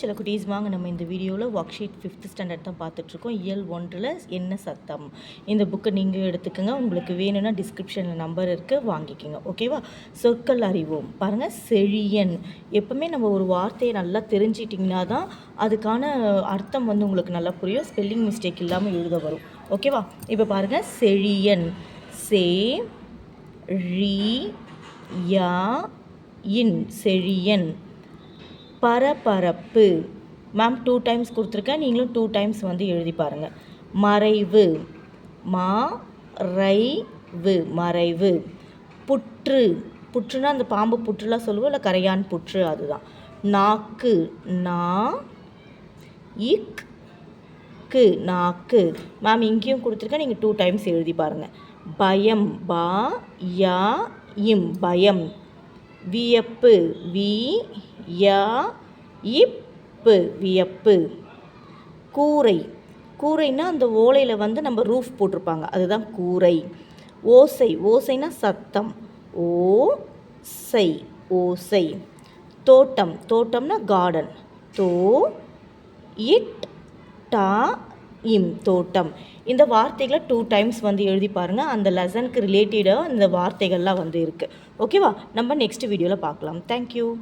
சில குட்டீஸ் வாங்க நம்ம இந்த வீடியோவில் ஒர்க் ஷீட் ஃபிஃப்த் ஸ்டாண்டர்ட் தான் பார்த்துட்ருக்கோம். இயல் ஒன்றில் என்ன சத்தம்? இந்த புக்கை நீங்கள் எடுத்துக்கோங்க. உங்களுக்கு வேணும்னா டிஸ்கிரிப்ஷனில் நம்பர் இருக்குது வாங்கிக்கோங்க. ஓகேவா சொற்கள் அறிவோம். பாருங்கள் செழியன். எப்போவுமே நம்ம ஒரு வார்த்தையை நல்லா தெரிஞ்சிட்டிங்கன்னா தான் அதுக்கான அர்த்தம் வந்து உங்களுக்கு நல்லா புரியும். ஸ்பெல்லிங் மிஸ்டேக் இல்லாமல் எழுத வரும். ஓகேவா இப்போ பாருங்கள் செழியன். சே ரி யா இன். செழியன். பரபரப்பு. மேம் டூ டைம்ஸ் கொடுத்துருக்கேன். நீங்களும் டூ டைம்ஸ் வந்து எழுதி பாருங்கள் மறைவு. மா ரை வு மறைவு. புற்று. புற்றுனா அந்த பாம்பு புற்றுலாம் சொல்லுவோம். இல்லை கரையான் புற்று அதுதான். நாக்கு. நா. இக் கு நாக்கு. மேம் இங்கேயும் கொடுத்துருக்கேன். நீங்கள் டூ டைம்ஸ் எழுதி பாருங்கள் பயம். பா. யா. இம். பயம். வியப்பு. வி. யா இப்பு வியப்பு. கூரை. கூரைன்னா அந்த ஓலையில் வந்து நம்ம ரூஃப் போட்டிருப்பாங்க. அதுதான் கூரை. ஓசை. ஓசைனா சத்தம். ஓ சை. ஓசை. தோட்டம். தோட்டம்னா கார்டன் தோ இட் டா இம் தோட்டம். இந்த வார்த்தைகளை டூ டைம்ஸ் வந்து எழுதி பாருங்கள் அந்த லெசனுக்கு ரிலேட்டடாக இந்த வார்த்தைகள்லாம் வந்து இருக்குது ஓகேவா நம்ம நெக்ஸ்ட் வீடியோவில் பார்க்கலாம். தேங்க்யூ